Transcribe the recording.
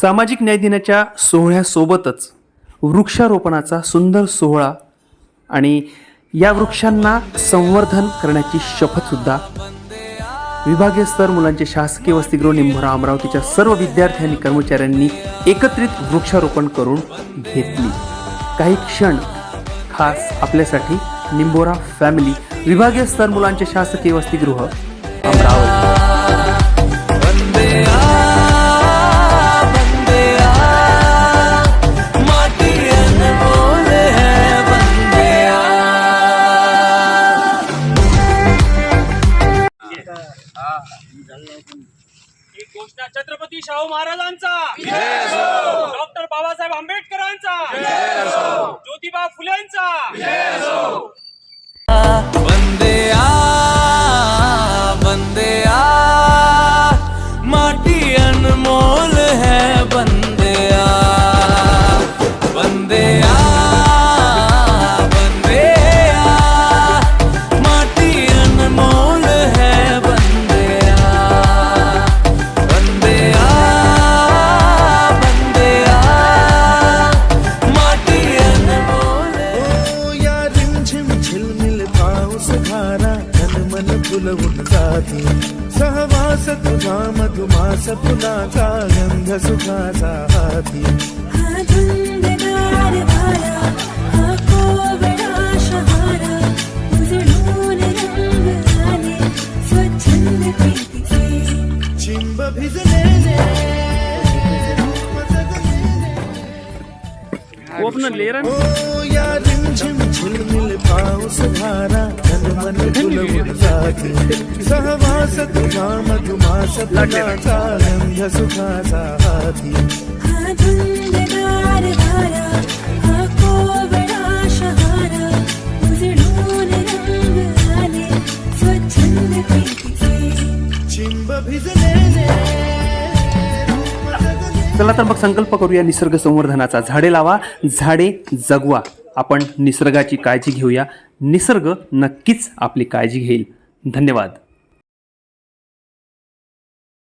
सामाजिक न्याय दिनाच्या सोहळ्यासोबतच वृक्षारोपणाचा सुंदर सोहळा आणि या वृक्षांना संवर्धन करण्याची शपथसुद्धा विभागीय स्तर मुलांचे शासकीय वसतिगृह निंभोरा अमरावतीच्या सर्व विद्यार्थी आणि कर्मचाऱ्यांनी एकत्रित वृक्षारोपण करून घेतली. काही क्षण खास आपल्यासाठी निंबोरा फॅमिली विभागीय स्तर मुलांचे शासकीय वसतिगृह अमरावती. छत्रपती शाहू महाराजांचा. डॉक्टर बाबासाहेब आंबेडकरांचा. ज्योतिबा फुलेंचा. वंदे आ पाऊस तन मन फुलवून जाती सहवास तुझा मधुमास फुलाचा गंध सुखाचा हाती। हा धुंदगार वारा हा कोवळा शहारा। सहवास तुझा मधुमास गंध सुखाचा हाती. हा धुंदगार वारा हा कोवळा शहारा उजळून रंग आले स्वच्छंद प्रीतीचे. चिंब भिजलेले रूप जगलेले चला तर मग संकल्प करूया निसर्ग संवर्धनाचा. झाडे लावा झाडे जगवा. आपण निसर्गाची काळजी घेऊया. निसर्ग नक्कीच आपली काळजी घेईल. धन्यवाद.